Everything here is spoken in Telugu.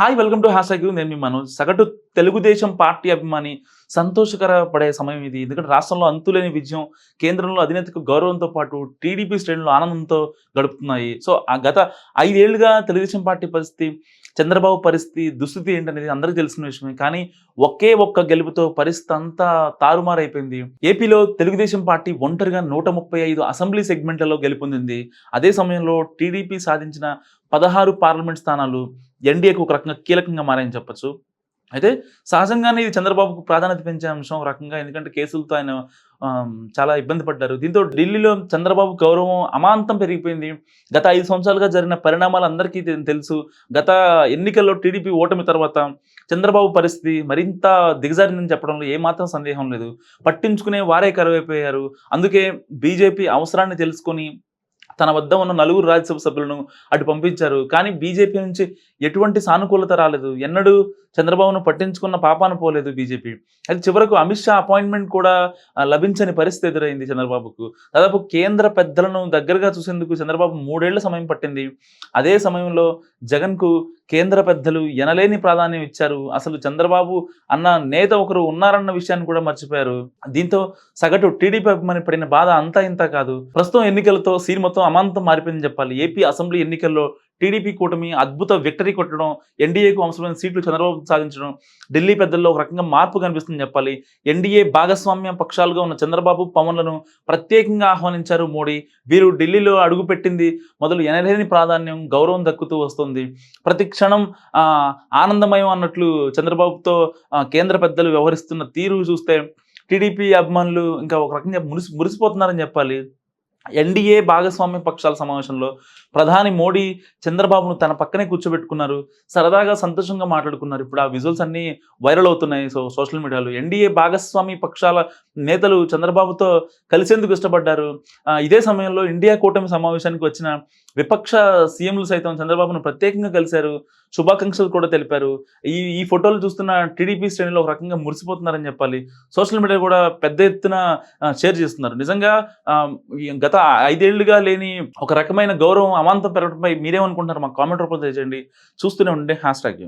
హాయ్ వెల్కమ్ టు హ్యాష్ నేను మీ మనోజ్. సగటు తెలుగుదేశం పార్టీ అభిమాని సంతోషకర పడే సమయం ఇది. ఎందుకంటే రాష్ట్రంలో అంతులేని విజయం కేంద్రంలో అధినేతకు గౌరవంతో పాటు టీడీపీ శ్రేణులు ఆనందంతో గడుపుతున్నాయి. సో ఆ గత ఐదేళ్ళుగా తెలుగుదేశం పార్టీ పరిస్థితి చంద్రబాబు పరిస్థితి దుస్థితి ఏంటనేది అందరికీ తెలిసిన విషయమే. కానీ ఒకే ఒక్క గెలుపుతో పరిస్థితి అంతా తారుమారైపోయింది. ఏపీలో తెలుగుదేశం పార్టీ ఒంటరిగా నూట ముప్పై ఐదు అసెంబ్లీ సెగ్మెంట్లలో గెలుపొందింది. అదే సమయంలో టీడీపీ సాధించిన పదహారు పార్లమెంట్ స్థానాలు ఎన్డీఏకు ఒక రకంగా కీలకంగా మారాయని చెప్పచ్చు. అయితే సహజంగానే ఇది చంద్రబాబుకు ప్రాధాన్యత పెంచే అంశం ఒక రకంగా ఎందుకంటే కేసులతో ఆయన చాలా ఇబ్బంది పడ్డారు. దీంతో ఢిల్లీలో చంద్రబాబు గౌరవం అమాంతం పెరిగిపోయింది. గత ఐదు సంవత్సరాలుగా జరిగిన పరిణామాలు అందరికీ తెలుసు. గత ఎన్నికల్లో టీడీపీ ఓటమి తర్వాత చంద్రబాబు పరిస్థితి మరింత దిగజారిందని చెప్పడంలో ఏమాత్రం సందేహం లేదు. పట్టించుకునే వారే కరువైపోయారు. అందుకే బీజేపీ అవసరాన్ని తెలుసుకొని తన వద్ద ఉన్న నలుగురు రాజ్యసభ సభ్యులను అటు పంపించారు. కానీ బీజేపీ నుంచి ఎటువంటి సానుకూలత రాలేదు. ఎన్నడూ చంద్రబాబును పట్టించుకున్న పాపాన పోలేదు బీజేపీ. అది చివరకు అమిత్ షా అపాయింట్మెంట్ కూడా లభించని పరిస్థితి ఎదురైంది చంద్రబాబుకు. దాదాపు కేంద్ర పెద్దలను దగ్గరగా చూసేందుకు చంద్రబాబు మూడేళ్ళ సమయం పట్టింది. అదే సమయంలో జగన్కు కేంద్ర పెద్దలు ఎనలేని ప్రాధాన్యం ఇచ్చారు. అసలు చంద్రబాబు అన్న నేత ఒకరు ఉన్నారన్న విషయాన్ని కూడా మర్చిపోయారు. దీంతో సగటు టీడీపీ అభిమాని పడిన బాధ అంతా ఇంత కాదు. ప్రస్తుతం ఎన్నికలతో సీన్ మొత్తం అమాంతం మారిపోయిందని చెప్పాలి. ఏపీ అసెంబ్లీ ఎన్నికల్లో టీడీపీ కూటమి అద్భుత విక్టరీ కొట్టడం ఎన్డీఏకు అవసరమైన సీట్లు చంద్రబాబు సాధించడం ఢిల్లీ పెద్దల్లో ఒక రకంగా మార్పు కనిపిస్తుంది చెప్పాలి. ఎన్డీఏ భాగస్వామ్య పక్షాలుగా ఉన్న చంద్రబాబు పవన్లను ప్రత్యేకంగా ఆహ్వానించారు మోడీ. వీరు ఢిల్లీలో అడుగుపెట్టింది మొదలు ఎనలేని ప్రాధాన్యం గౌరవం దక్కుతూ వస్తుంది. ప్రతి క్షణం ఆనందమయం అన్నట్లు చంద్రబాబుతో కేంద్ర పెద్దలు వ్యవహరిస్తున్న తీరు చూస్తే టీడీపీ అభిమానులు ఇంకా ఒక రకంగా మురిసి మురిసిపోతున్నారని చెప్పాలి. ఎన్డీఏ భాగస్వామ్య పక్షాల సమావేశంలో ప్రధాని మోడీ చంద్రబాబును తన పక్కనే కూర్చోబెట్టుకున్నారు. సరదాగా సంతోషంగా మాట్లాడుకున్నారు. ఇప్పుడు ఆ విజువల్స్ అన్నీ వైరల్ అవుతున్నాయి. సో సోషల్ మీడియాలో ఎన్డీఏ భాగస్వామి పక్షాల నేతలు చంద్రబాబుతో కలిసేందుకు ఇష్టపడ్డారు. ఇదే సమయంలో ఇండియా కూటమి సమావేశానికి వచ్చిన విపక్ష సీఎంలు సైతం చంద్రబాబును ప్రత్యేకంగా కలిశారు. శుభాకాంక్షలు కూడా తెలిపారు. ఈ ఈ ఫోటోలు చూస్తున్న టీడీపీ శ్రేణిలో ఒక రకంగా మురిసిపోతున్నారని చెప్పాలి. సోషల్ మీడియా కూడా పెద్ద ఎత్తున షేర్ చేస్తున్నారు. నిజంగా ఆ, గత ఐదేళ్ళుగా లేని ఒక రకమైన గౌరవం అమాంతం పెరగడంపై మీరేమనుకుంటున్నారు? మాకు కామెంట్ రూపంలో తెచ్చండి చూస్తూనే ఉండే హ్యాష్ ట్యాగ్